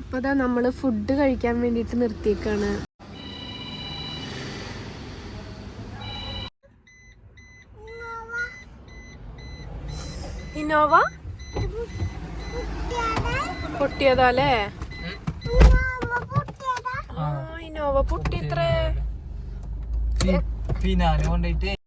അപ്പൊ ഇതാ നമ്മൾ ഫുഡ് കഴിക്കാൻ വേണ്ടിട്ട് നിർത്തിയേക്കാണ്. ഇന്നോവ? പൊട്ടിയതാ അല്ലേ ഇന്നോവ പൊട്ടിയത്രേ പിന്നെ കൊണ്ടുപോയിട്ട്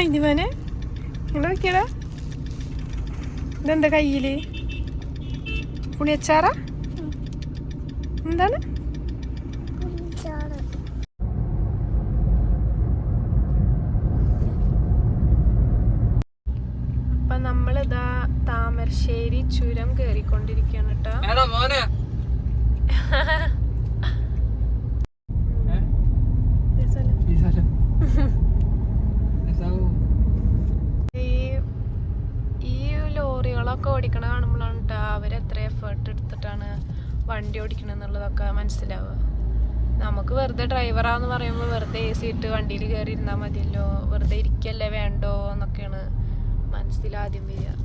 അതിന് മോനെ ഇങ്ങനെ നോക്കിയടാ. ഇതെന്താ കയ്യിൽ? പുളിയച്ചാറ എന്താണ്? നമ്മളിതാ താമരശ്ശേരി ചുരം കേറിക്കൊണ്ടിരിക്കുകയാണ് കേട്ടോ? ഈ ഈ ലോറികളൊക്കെ ഓടിക്കണ കാണുമ്പോഴാണ് കേട്ടോ അവരെത്ര എഫേർട്ട് എടുത്തിട്ടാണ് വണ്ടി ഓടിക്കണെന്നുള്ളതൊക്കെ മനസ്സിലാവുക. നമുക്ക് വെറുതെ ഡ്രൈവറാന്ന് പറയുമ്പോൾ വെറുതെ എ സി ഇട്ട് വണ്ടിയിൽ കയറി ഇരുന്നാൽ മതിയല്ലോ. വെറുതെ ഇരിക്കല്ലേ വേണ്ടോ എന്നൊക്കെയാണ് Stanislavadi Media.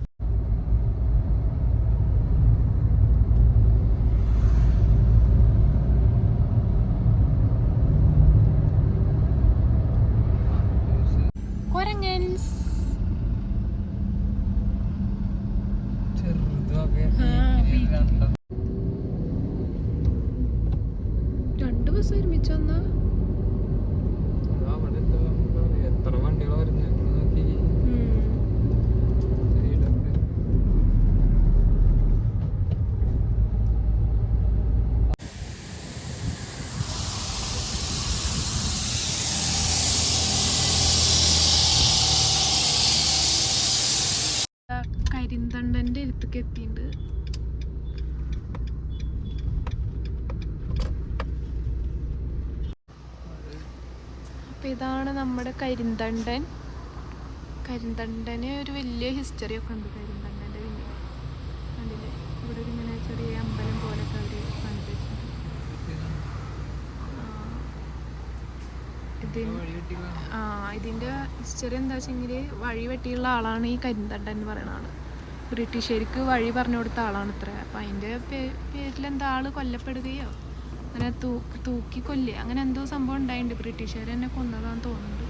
അടുത്തേക്ക് എത്തിയിട്ടുണ്ട് അപ്പം ഇതാണ് നമ്മുടെ കരിന്തണ്ടൻ. കരിന്തണ്ടന് ഒരു വലിയ ഹിസ്റ്ററി ഒക്കെ ഉണ്ട് കരിന്തണ്ടന്റെ പിന്നെ. കണ്ടില്ലേ ഇവിടെ ഒരു ഇങ്ങനെ ചെറിയ അമ്പലം പോലൊക്കെ അവർ പണിത് ആ. ഇതിന്റെ ഹിസ്റ്ററി എന്താ വെച്ചെങ്കിൽ വഴി വെട്ടിയുള്ള ആളാണ് ഈ കരിന്തണ്ടൻ എന്ന് പറയുന്ന ആൾ. ബ്രിട്ടീഷുകാർക്ക് വഴി പറഞ്ഞു കൊടുത്ത ആളാണ് ഇത്ര അപ്പം അതിന്റെ പേരിൽ എന്താ ആൾ കൊല്ലപ്പെടുകയോ? അങ്ങനെ തൂ തൂക്കി കൊല്ലുക. അങ്ങനെ എന്തോ സംഭവം ഉണ്ടായിട്ടുണ്ട് ബ്രിട്ടീഷുകാർ എന്നെ കൊന്നതാന്ന് തോന്നുന്നുണ്ട്.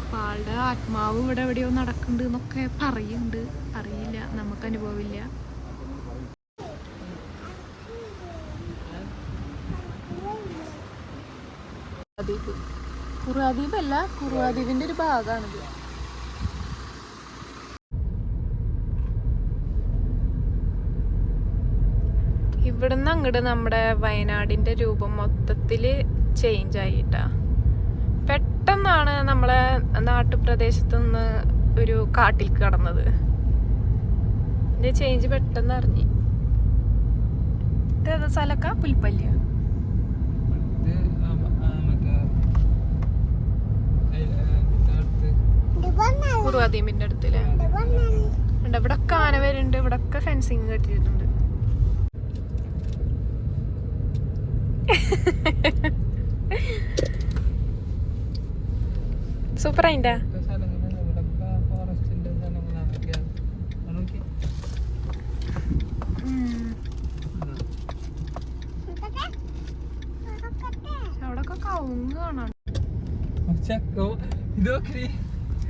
അപ്പം ആളുടെ ആത്മാവ് ഇവിടെ എവിടെയോ നടക്കുന്നുണ്ട് എന്നൊക്കെ പറയുന്നുണ്ട്. അറിയില്ല. നമുക്ക് അനുഭവമില്ല. ദ്വീപ് അല്ല കുറുവാദ്വീപിന്റെ ഒരു ഭാഗമാണിത് ഇവിടുന്ന് അങ്ങോട്ട് നമ്മുടെ വയനാടിന്റെ രൂപം മൊത്തത്തിൽ ചേഞ്ച് ആയിട്ടാ. പെട്ടെന്നാണ് നമ്മളെ നാട്ടുപ്രദേശത്ത് നിന്ന് ഒരു കാട്ടിൽ കടന്നത്. ഇതിന്റെ ചേഞ്ച് പെട്ടെന്ന് അറിഞ്ഞു സ്ഥലക്കാ സ്ഥലക്ക പുൽപ്പല്ലിയ പിന്നെ അടുത്തില്ലേ ഇവിടെ ഒക്കെ ആന വരുന്നുണ്ട് ഇവിടെ ഒക്കെ ഫെൻസിങ് കെട്ടിയിട്ടുണ്ട് സൂപ്പർ ആയിട്ടാ ഇതൊക്കെ സ്ഥലങ്ങളാണ്. ഇവിടൊക്കെ ഫോറസ്റ്റിന്റെ സ്ഥലങ്ങളാണ്. ഒക്കെ. അത് നോക്കി. അവിടെ ഒക്കെ കവുങ്ങ് കാണാൻ ഒരു ചക്ക ഇത് നോക്കി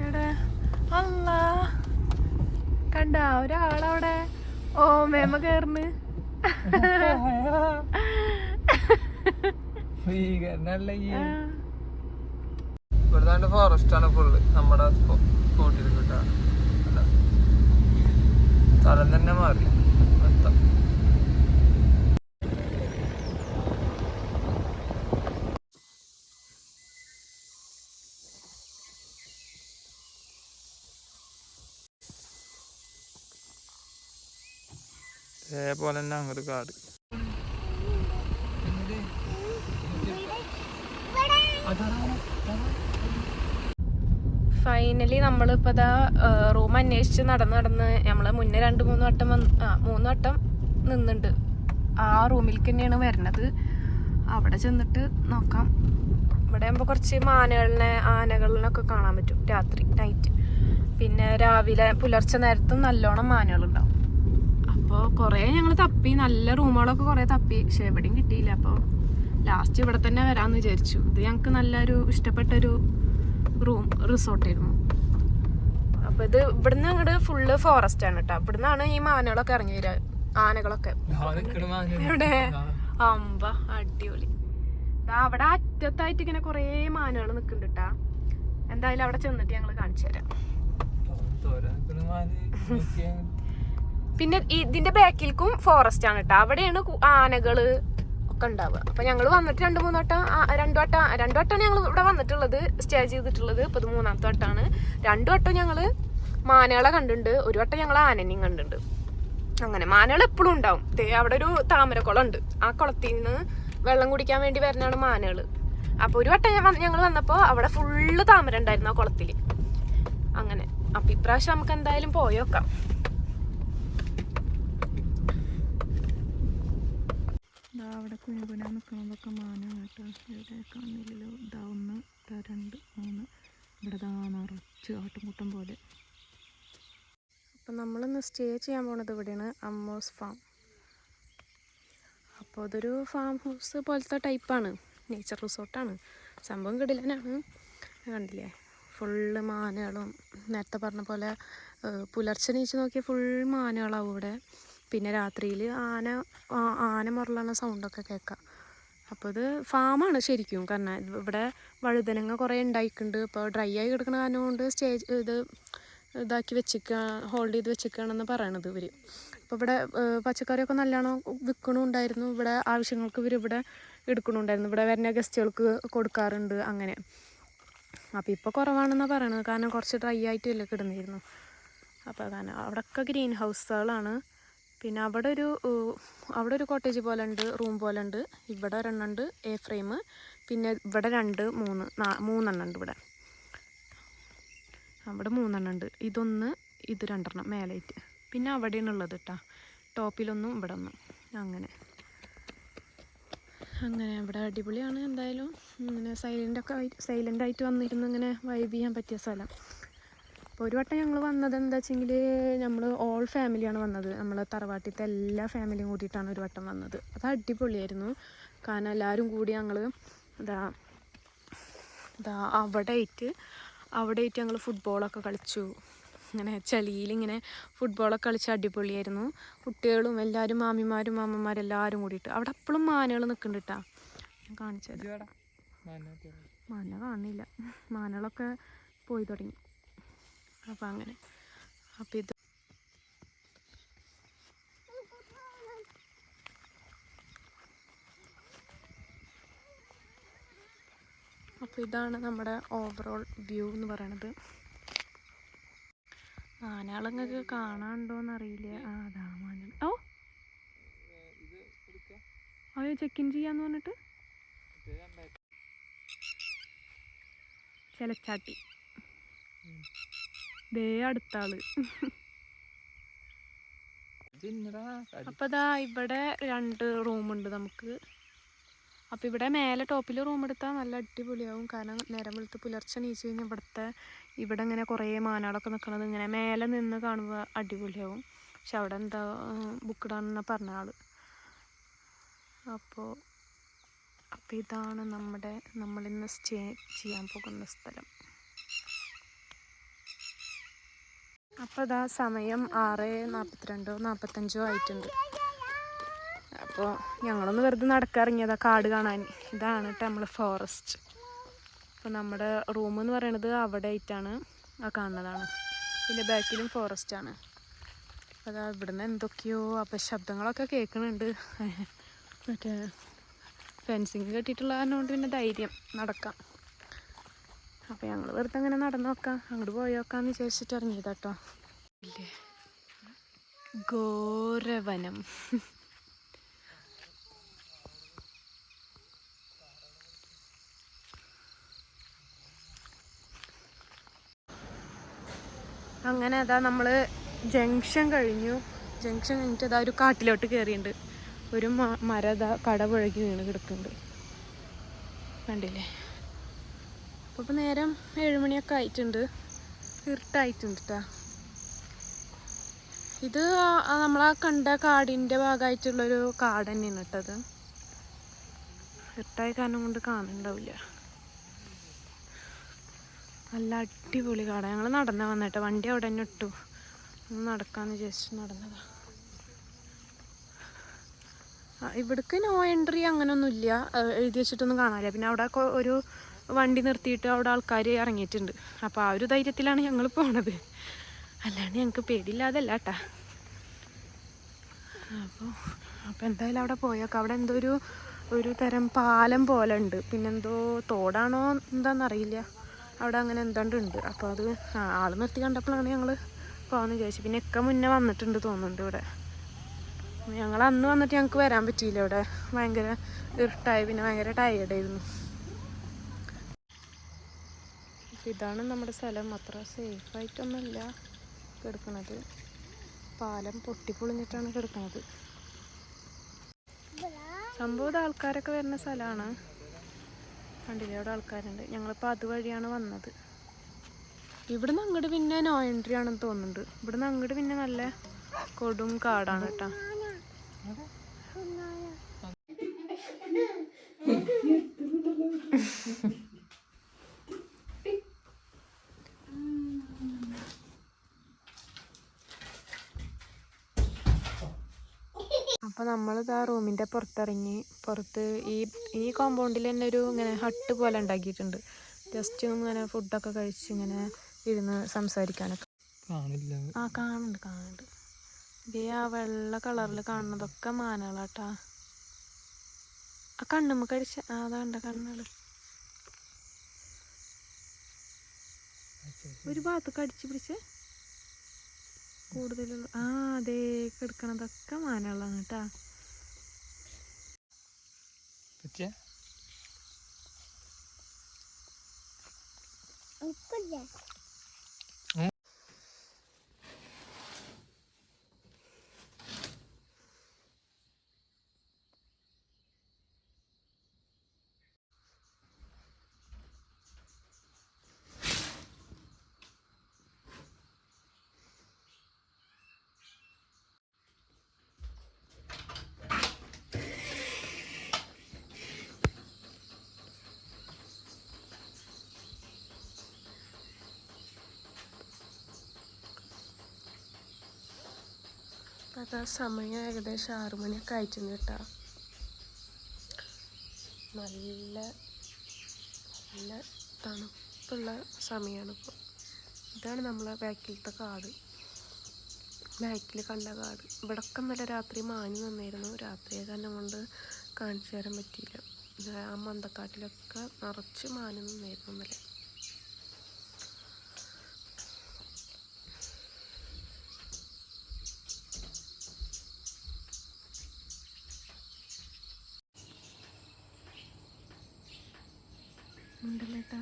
എവിടെ അല്ല കണ്ട? ഒരാളവിടെ. ഓ മേമ കേർന്ന് ഇവിടുത്തെ ഫോറസ്റ്റ് ആണ് ഫുള്ള് നമ്മുടെ സ്കൂട്ടിയിൽ കിട്ടാണ് സ്ഥലം തന്നെ മാറി. മൊത്തം. ഇതേപോലെ തന്നെ അങ്ങോട്ട് കാട്. ഫൈനലി നമ്മളിപ്പോൾ ഇതാ റൂം അന്വേഷിച്ച് നടന്ന് നടന്ന് നമ്മൾ മുന്നേ രണ്ട് മൂന്ന് വട്ടം വന്ന് ആ മൂന്ന് വട്ടം നിന്നുണ്ട്. ആ റൂമിലേക്ക് തന്നെയാണ് വരുന്നത് അവിടെ ചെന്നിട്ട് നോക്കാം. ഇവിടെ ആകുമ്പോൾ കുറച്ച് മാനകളിനെ ആനകളിനൊക്കെ കാണാൻ പറ്റും രാത്രി നൈറ്റ് പിന്നെ രാവിലെ പുലർച്ചെ നേരത്തും നല്ലോണം മാനകളുണ്ടാവും. അപ്പോൾ കുറേ ഞങ്ങൾ തപ്പി നല്ല റൂമുകളൊക്കെ കുറേ തപ്പി. പക്ഷേ എവിടെയും കിട്ടിയില്ല. അപ്പോൾ ലാസ്റ്റ് ഇവിടെ തന്നെ വരാമെന്ന് വിചാരിച്ചു. ഇത് ഞങ്ങൾക്ക് നല്ലൊരു ഇഷ്ടപ്പെട്ടൊരു റൂം റിസോർട്ടായിരുന്നു. അപ്പോൾ ഇത് ഇവിടുന്ന് അങ്ങോട്ട് ഫുള്ള് ഫോറസ്റ്റ് ആണ് കേട്ടോ ഇവിടുന്നാണ് ഈ മാനുകളൊക്കെ ഇറങ്ങി വരിക ആനകളൊക്കെ. ഇവിടെ അമ്പ അടിപൊളി. അവിടെ അറ്റത്തായിട്ട് ഇങ്ങനെ കുറേ മാനുകൾ നിൽക്കുന്നുണ്ട് കേട്ടാ എന്തായാലും അവിടെ ചെന്നിട്ട് ഞങ്ങൾ കാണിച്ചു തരാം. പിന്നെ ഇതിന്റെ ബാക്കിൽക്കും ഫോറസ്റ്റ് ആണ് കേട്ടോ അവിടെയാണ് ആനകൾ ഒക്കെ ഉണ്ടാവുക. അപ്പൊ ഞങ്ങൾ വന്നിട്ട് രണ്ട് മൂന്ന് വട്ടം രണ്ട് വട്ടം രണ്ട് വട്ടമാണ് ഞങ്ങൾ ഇവിടെ വന്നിട്ടുള്ളത് സ്റ്റേ ചെയ്തിട്ടുള്ളത്. ഇപ്പൊ ഇത് മൂന്നാമത്തെ വട്ടമാണ് രണ്ടു വട്ടം ഞങ്ങൾ മാനകളെ കണ്ടിട്ടുണ്ട് ഒരു വട്ടം ഞങ്ങൾ ആനനെയും കണ്ടിട്ടുണ്ട്. അങ്ങനെ മാനകൾ എപ്പോഴും ഉണ്ടാവും. ദേ അവിടെ ഒരു താമരക്കുളം ഉണ്ട് ആ കുളത്തിൽ നിന്ന് വെള്ളം കുടിക്കാൻ വേണ്ടി വരുന്നതാണ് മാനകൾ അപ്പോൾ ഒരു വട്ടം ഞങ്ങൾ വന്നപ്പോൾ അവിടെ ഫുള്ള് താമര ഉണ്ടായിരുന്നു ആ കുളത്തിൽ അങ്ങനെ. അപ്പൊ ഇപ്രാവശ്യം നമുക്ക് എന്തായാലും പോയോക്കാം മാന നിൽക്കുന്നതൊക്കെ മാനാണ് കേട്ടോ ഇവിടെ കാണുന്നില്ലല്ലോ ഇതാ ഒന്ന് ഇതാ രണ്ട് മൂന്ന് ഇവിടെ ദാ നിറച്ച് ആട്ടുംകൂട്ടം പോലെ അപ്പം നമ്മളിന്ന് സ്റ്റേ ചെയ്യാൻ പോണത് ഇവിടെയാണ് അമ്മോസ് ഫാം. അപ്പോൾ അതൊരു ഫാം ഹൗസ് പോലത്തെ ടൈപ്പാണ്. നേച്ചർ റിസോർട്ടാണ്. സംഭവം കിടിലനാണ്. കണ്ടില്ലേ? ഫുള്ള് മാനകളും നേരത്തെ പറഞ്ഞ പോലെ പുലർച്ചെ നീച്ച് നോക്കിയാൽ ഫുൾ മാനുകളാവും ഇവിടെ. പിന്നെ രാത്രിയിൽ ആന ആന മുറളണ സൗണ്ടൊക്കെ കേൾക്കാം. അപ്പോൾ ഇത് ഫാമാണ് ശരിക്കും. കാരണം ഇവിടെ വഴുതനങ്ങ കുറേ ഉണ്ടായിട്ടുണ്ട് ഇപ്പോൾ ഡ്രൈ ആയി കിടക്കുന്ന കാരണം കൊണ്ട് സ്റ്റേജ് ഇത് ഇതാക്കി വെച്ചിക്കുക ഹോൾഡ് ചെയ്ത് വെച്ചിരിക്കുകയാണെന്ന് പറയണത് ഇവർ അപ്പോൾ ഇവിടെ പച്ചക്കറിയൊക്കെ നല്ലോണം വിൽക്കണുണ്ടായിരുന്നു ഇവിടെ ആവശ്യങ്ങൾക്ക് ഇവർ ഇവിടെ എടുക്കണുണ്ടായിരുന്നു. ഇവിടെ വരുന്ന ഗസ്റ്റുകൾക്ക് കൊടുക്കാറുണ്ട് അങ്ങനെ. അപ്പോൾ ഇപ്പോൾ കുറവാണെന്നാണ് പറയണത്. കാരണം കുറച്ച് ഡ്രൈ ആയിട്ടല്ലേ കിടന്നിരുന്നു. അപ്പോൾ കാരണം അവിടെയൊക്കെ ഗ്രീൻ ഹൗസുകളാണ് പിന്നെ അവിടെ ഒരു അവിടെ ഒരു കോട്ടേജ് പോലെ ഉണ്ട് റൂം പോലെ ഉണ്ട് ഇവിടെ ഒരെണ്ണം ഉണ്ട് എ ഫ്രെയിം പിന്നെ ഇവിടെ രണ്ട് മൂന്ന് മൂന്നെണ്ണം ഉണ്ട് ഇവിടെ. അവിടെ മൂന്നെണ്ണം ഉണ്ട് ഇതൊന്ന് ഇത് രണ്ടെണ്ണം മേലേറ്റ്. പിന്നെ അവിടെയാണ് ഉള്ളത് കേട്ടോ ടോപ്പിലൊന്നും ഇവിടെ ഒന്നും അങ്ങനെ. അങ്ങനെ ഇവിടെ അടിപൊളിയാണ് എന്തായാലും. ഇങ്ങനെ സൈലന്റൊക്കെ സൈലന്റായിട്ട് വന്നിരുന്ന് ഇങ്ങനെ വൈബ് ചെയ്യാൻ പറ്റിയ സ്ഥലം. അപ്പോൾ ഒരു വട്ടം ഞങ്ങൾ വന്നത് എന്താ വെച്ചെങ്കിൽ നമ്മൾ ഓൾ ഫാമിലിയാണ് വന്നത്. നമ്മൾ തറവാട്ടിലത്തെ എല്ലാ ഫാമിലിയും കൂട്ടിയിട്ടാണ് ഒരു വട്ടം വന്നത്. അത് അടിപൊളിയായിരുന്നു. കാരണം എല്ലാവരും കൂടി ഞങ്ങൾ ഇതാ ഇതാ അവിടെ ആയിട്ട് അവിടെ ആയിട്ട് ഞങ്ങൾ ഫുട്ബോളൊക്കെ കളിച്ചു. ഇങ്ങനെ ചളിയിലിങ്ങനെ ഫുട്ബോളൊക്കെ കളിച്ച് അടിപൊളിയായിരുന്നു. കുട്ടികളും എല്ലാവരും മാമിമാരും മാമന്മാരും എല്ലാവരും കൂടിയിട്ട്. അവിടെ അപ്പോഴും മാനകൾ നിൽക്കുന്നുണ്ട് കേട്ടോ ഞാൻ കാണിച്ചത് മാന കാണില്ല മാനകളൊക്കെ പോയി തുടങ്ങി. അപ്പം അങ്ങനെ. അപ്പം ഇത് അപ്പോൾ ഇതാണ് നമ്മുടെ ഓവറോൾ വ്യൂ എന്ന് പറയണത്. ആനകളങ്ങൾക്ക് കാണാനുണ്ടോന്ന് അറിയില്ല ആ ദാമാന മാന. ഓ അയ്യോ ചെക്ക് ഇൻ ചെയ്യാന്ന് പറഞ്ഞിട്ട്? ചെലച്ചാട്ടി. ദേ അടുത്താൾ. അപ്പൊ ദാ ഇവിടെ രണ്ട് റൂമുണ്ട് നമുക്ക്. അപ്പൊ ഇവിടെ മേലെ ടോപ്പിൽ റൂം എടുത്താൽ നല്ല അടിപൊളിയാവും. കാരണം നേരം വെളുത്ത് പുലർച്ചെ നീച്ച് കഴിഞ്ഞാൽ ഇവിടുത്തെ ഇവിടെ ഇങ്ങനെ കുറേ മാനാളൊക്കെ നിൽക്കണത് ഇങ്ങനെ മേലെ നിന്ന് കാണുമ്പോൾ അടിപൊളിയാവും. പക്ഷെ അവിടെ എന്താ ബുക്കിടാണെന്ന് പറഞ്ഞ ആൾ. അപ്പോൾ അപ്പോൾ ഇതാണ് നമ്മുടെ നമ്മളിന്ന് സ്റ്റേ ചെയ്യാൻ പോകുന്ന സ്ഥലം. അപ്പോൾ ഇതാ സമയം ആറ് നാൽപ്പത്തിരണ്ടോ നാൽപ്പത്തഞ്ചോ ആയിട്ടുണ്ട്. അപ്പോൾ ഞങ്ങളൊന്ന് വെറുതെ നടക്കാറിങ്ങിയതാ കാട് കാണാൻ. ഇതാണ് നമ്മൾ ഫോറസ്റ്റ്. അപ്പോൾ നമ്മുടെ റൂം എന്ന് പറയുന്നത് അവിടെ ആയിട്ടാണ് ആ കാണുന്നതാണ്. പിന്നെ ബാക്കിലും ഫോറസ്റ്റ് ആണ്. അപ്പോൾ അതാ ഇവിടുന്ന് എന്തൊക്കെയോ അപ്പോൾ ശബ്ദങ്ങളൊക്കെ കേൾക്കുന്നുണ്ട് മറ്റേ ഫെൻസിങ് കെട്ടിയിട്ടുള്ള കാരണം പിന്നെ ധൈര്യം നടക്കാം. അപ്പോൾ ഞങ്ങൾ വെറുതെ അങ്ങനെ നടന്നു നോക്കാം. അങ്ങോട്ട് പോയി നോക്കാമെന്ന് വിചാരിച്ചിട്ട് ഇറങ്ങിയതാട്ടോ. ഇല്ലേ? ഘോരവനം അങ്ങനെ അതാ നമ്മൾ ജംഗ്ഷൻ കഴിഞ്ഞു. ജംഗ്ഷൻ കഴിഞ്ഞിട്ട് അതാ ഒരു കാട്ടിലോട്ട് കയറിയിട്ടുണ്ട് ഒരു മ- മരം അതാ കട പുഴകി വീണ് കിടക്കുന്നുണ്ട് കണ്ടില്ലേ? അപ്പോൾ ഇപ്പോൾ നേരം ഏഴുമണിയൊക്കെ ആയിട്ടുണ്ട്. ഇരുട്ടായിട്ടുണ്ട് കേട്ടോ ഇത് നമ്മളാ കണ്ട കാടിന്റെ ഭാഗമായിട്ടുള്ളൊരു കാട് തന്നെയാണ് കേട്ടത് ഇരുട്ടായ കാരണം കൊണ്ട് കാണുന്നുണ്ടാവില്ല നല്ല അടിപൊളി കാടാണ് ഞങ്ങൾ നടന്ന വന്നിട്ട്. വണ്ടി അവിടെ തന്നെ ഇട്ടു. നടക്കാന്ന് വിചാരിച്ചു നടന്നതാ. ഇവിടേക്ക് നോ എൻട്രി അങ്ങനെയൊന്നുമില്ല എഴുതി വെച്ചിട്ടൊന്നും കാണാനില്ല. പിന്നെ അവിടെ ഒരു വണ്ടി നിർത്തിയിട്ട് അവിടെ ആൾക്കാർ ഇറങ്ങിയിട്ടുണ്ട്. അപ്പോൾ ആ ഒരു ധൈര്യത്തിലാണ് ഞങ്ങൾ പോണത്. അല്ലാണ്ട് ഞങ്ങൾക്ക് പേടിയില്ലാതല്ല കേട്ടാ അപ്പോൾ അപ്പോൾ എന്തായാലും അവിടെ പോയേക്കാം. അവിടെ എന്തോ ഒരു ഒരു തരം പാലം പോലെ ഉണ്ട്. പിന്നെന്തോ തോടാണോ എന്താണെന്നറിയില്ല അവിടെ അങ്ങനെ എന്താണ്ട് ഉണ്ട്. അപ്പോൾ അത് ആൾ നിർത്തി കണ്ടപ്പോഴാണ് ഞങ്ങൾ പോകാമെന്ന് വിചാരിച്ചത്. പിന്നെ ഒക്കെ മുന്നേ വന്നിട്ടുണ്ട് തോന്നുന്നുണ്ട് ഇവിടെ. ഞങ്ങൾ അന്ന് വന്നിട്ട് ഞങ്ങൾക്ക് വരാൻ പറ്റിയില്ല ഇവിടെ. ഭയങ്കര ഇരുട്ടായി പിന്നെ ഭയങ്കര ടയേർഡായിരുന്നു ഇതാണ് നമ്മുടെ സ്ഥലം. അത്ര സേഫായിട്ടൊന്നുമില്ല കിടക്കുന്നത് പാലം പൊട്ടിപ്പൊളിഞ്ഞിട്ടാണ് കിടക്കുന്നത് സംഭവം ആൾക്കാരൊക്കെ വരുന്ന സ്ഥലമാണ്. കണ്ടില്ലേ അവിടെ ആൾക്കാരുണ്ട്. ഞങ്ങളിപ്പോൾ അതുവഴിയാണ് വന്നത്. ഇവിടുന്ന് അങ്ങോട്ട് പിന്നെ നോ എൻട്രി ആണെന്ന് തോന്നുന്നുണ്ട്. ഇവിടുന്ന് അങ്ങോട്ട് പിന്നെ നല്ല കൊടും കാടാണ് കേട്ടോ അപ്പോൾ റൂമിന്റെ പുറത്തിറങ്ങി പുറത്ത് ഈ ഈ കോമ്പൗണ്ടിൽ തന്നെ ഒരു ഇങ്ങനെ ഹട്ട് പോലെ ഉണ്ടാക്കിയിട്ടുണ്ട്. ജസ്റ്റ് ഇങ്ങനെ ഫുഡൊക്കെ കഴിച്ച് ഇങ്ങനെ ഇരുന്ന് സംസാരിക്കാനൊക്കെ. കാണില്ല. ആ കാണുന്നുണ്ട് കാണുന്നുണ്ട്. ഇതേ ആ വെള്ള കളറിൽ കാണുന്നതൊക്കെ മാനകളാട്ടാ. ആ കണ്ണുമ്മ കടിച്ച അതാണ്ട കണ്ണുകൾ ഒരു ഭാഗത്ത് കടിച്ച് പിടിച്ച് കൂടുതലുള്ള ആ അതേ കിടക്കണതൊക്കെ മാനകളാണ് കേട്ടാ. കുറച്ച് ഉപ്പില്ല. പറ്റിയ ആ സമയം ഏകദേശം ആറു മണിയൊക്കെ ആയിട്ടുണ്ട് കേട്ടോ. നല്ല നല്ല തണുപ്പുള്ള സമയമാണ് ഇപ്പോൾ ഇതാണ് നമ്മളെ ബാക്കിലത്തെ കാട്. ബാക്കിൽ കണ്ട കാട്. ഇവിടൊക്കെ നല്ല രാത്രി മാഞ്ഞു നിന്നായിരുന്നു. രാത്രി കാരണം കൊണ്ട് കാണിച്ചു തരാൻ പറ്റിയില്ല. ആ മന്തക്കാട്ടിലൊക്കെ നിറച്ച് മാഞ്ഞു നിന്നായിരുന്നു ഇന്നലെ. ഉണ്ടല്ലേട്ടാ.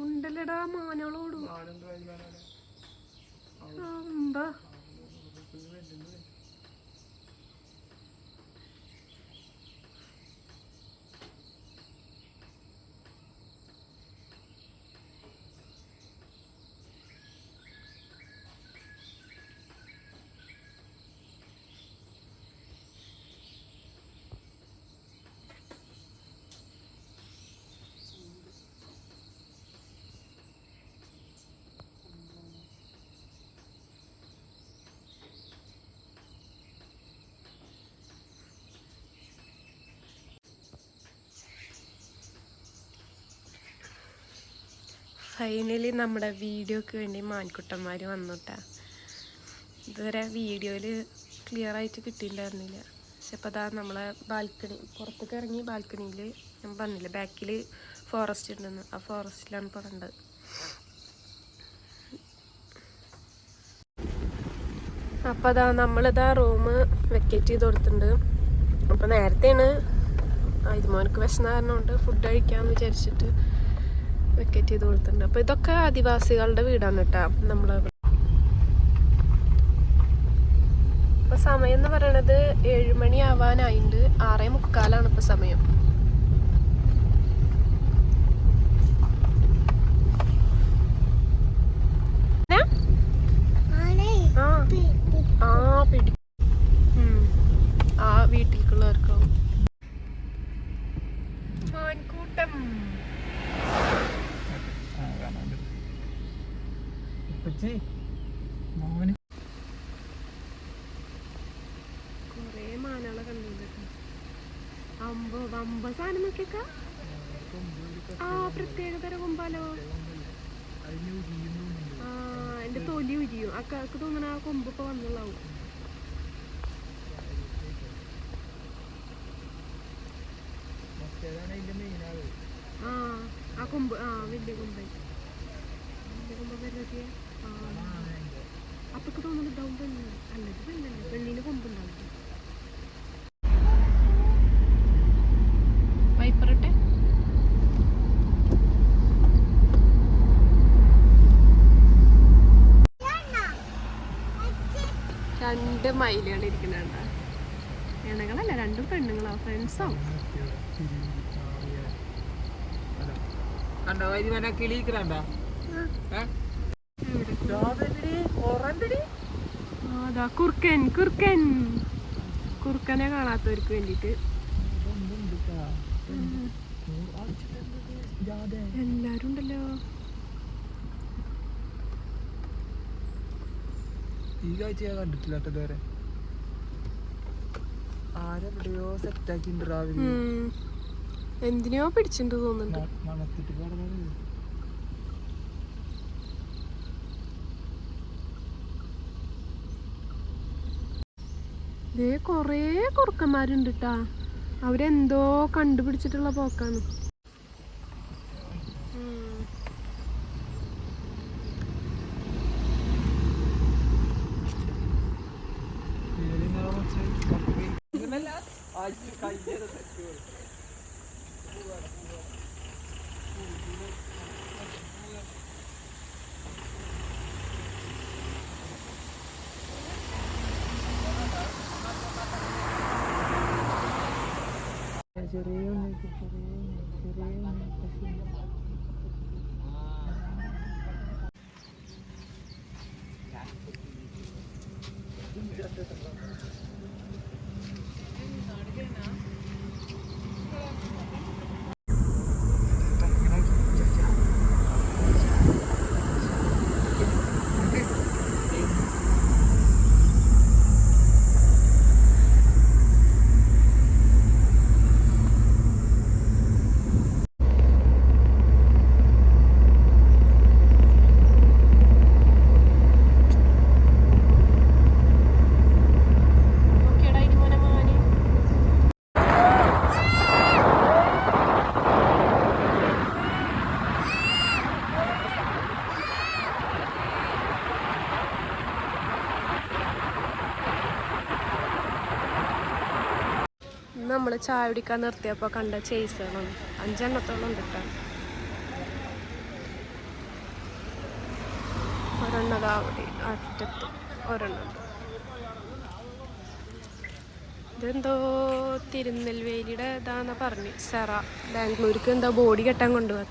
ഉണ്ടല്ലടാ മാനകളോടും ഫൈനലി നമ്മുടെ വീഡിയോക്ക് വേണ്ടി മാൻകുട്ടന്മാർ വന്നുട്ടാ. ഇതുവരെ വീഡിയോയിൽ ക്ലിയർ ആയിട്ട് കിട്ടിയിട്ടുണ്ടായിരുന്നില്ല പക്ഷെ അപ്പോൾ അതാ നമ്മളെ ബാൽക്കണി പുറത്തേക്ക് ഇറങ്ങി ബാൽക്കണിയിൽ ഞാൻ പറഞ്ഞില്ലേ ബാക്കിൽ ഫോറസ്റ്റ് ഉണ്ടെന്ന്. ആ ഫോറസ്റ്റിലാണ് ഇപ്പോൾ കണ്ടത്. അപ്പോൾ അതാ നമ്മളിതാ റൂം വെക്കേറ്റ് ചെയ്ത് കൊടുത്തിട്ടുണ്ട്. അപ്പോൾ നേരത്തെയാണ് ഇതുമോനക്ക് വിശന്ന കാരണം കൊണ്ട് ഫുഡ് കഴിക്കാമെന്ന് വിചാരിച്ചിട്ട്. വെക്കേറ്റ് ചെയ്ത് കൊടുത്തിട്ടുണ്ട്. അപ്പോൾ ഇതൊക്കെ ആദിവാസികളുടെ വീടാണ് കേട്ടോ. നമ്മൾ അപ്പോൾ സമയം എന്ന് പറയണത് ഏഴുമണി ആവാനായിണ്ട് ആറേ മുക്കാലാണ് ഇപ്പൊ സമയം ഏ? ആ ആ പിടി ഉം. ആ വീട്ടിലേക്കുള്ളവർക്കാവും മാൻകൂട്ടം ആ കാണാണ്ട് ഉപ്പച്ചി മോന് കൊറേ മാനകളെ കണ്ടിട്ടുണ്ട് അമ്പ വമ്പ സാധനം നോക്കിയേക്ക ആ പ്രത്യേകതര കൊമ്പാലോ അതിന് ഉരിയുന്നുണ്ട് ആ എന്റെ ഉരിയും ആ കാക്ക് തോന്നണ ആ കൊമ്പൊക്കെ വന്നുള്ളാവും ആ ആ കൊമ്പ് ആ വലിയ കൊമ്പ്. വലിയ കൊമ്പ് ആ. അപ്പൊക്ക് തോന്നുന്നു ഇതാവും പെണ്ണ്. അല്ലത് പെണ്ണല്ലേ പെണ്ണിന് കൊമ്പുണ്ടാവും വൈപ്പറട്ടെ രണ്ട് മയിലുകൾ ഇരിക്കുന്നുണ്ട് ഇണകളല്ല രണ്ടും പെണ്ണുങ്ങളാ ഫ്രണ്ട്സോ കുറുക്കൻ കുറുക്കനെ കാണാത്തവർക്ക് വേണ്ടിട്ട് എല്ലാരും ഉണ്ടല്ലോ ഈ കാഴ്ച ഞാൻ കണ്ടിട്ടില്ല ഇതുവരെ. ആരെവിടെയോ സെറ്റാക്കിണ്ട് രാവിലെ. എന്തിനോ എന്തിനെയോ പിടിച്ചിട്ടുണ്ട് തോന്നുന്നുണ്ട്. മണത്തിട്ട് ഇതേ കൊറേ കുറുക്കന്മാരുണ്ട് കേട്ടാ അവരെന്തോ കണ്ടുപിടിച്ചിട്ടുള്ള പോക്കാണ് ഉം. ഇതിലിങ്ങനെ കുറച്ച് കപ്പി- ഇങ്ങനല്ല, ആഴ്ച കയ്യേറെ തെറ്റുകൾ. ചെറിയ ഉണ്ണിക്ക് ചെറിയ ഉണ്ണി, ചെറിയ ഉണ്ണി, പശു. നോക്കിയെടാ ഇനി മോനെ മോനെ. ഇന്ന് നമ്മൾ ചായ കുടിക്കാൻ നിർത്തിയപ്പോ കണ്ട ചേസുകളും അഞ്ചെണ്ണത്തോളം ഉണ്ട്. ഇതെന്തോ തിരുനെൽവേലിയുടെ ഇതാന്ന് പറഞ്ഞു. സെറ. ബാംഗ്ലൂർക്ക് എന്താ ബോഡി കെട്ടാൻ കൊണ്ടുപോകും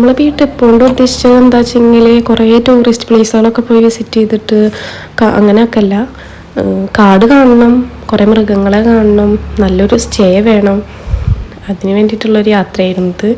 നമ്മളിപ്പോൾ ഈ ട്രിപ്പ് കൊണ്ട് ഉദ്ദേശിച്ചത് എന്താ വെച്ചെങ്കിൽ കുറേ ടൂറിസ്റ്റ് പ്ലേസുകളൊക്കെ പോയി വിസിറ്റ് ചെയ്തിട്ട് അങ്ങനെയൊക്കെ അല്ല കാട് കാണണം കുറേ മൃഗങ്ങളെ കാണണം നല്ലൊരു സ്റ്റേ വേണം. അതിന് വേണ്ടിയിട്ടുള്ളൊരു യാത്രയായിരുന്നു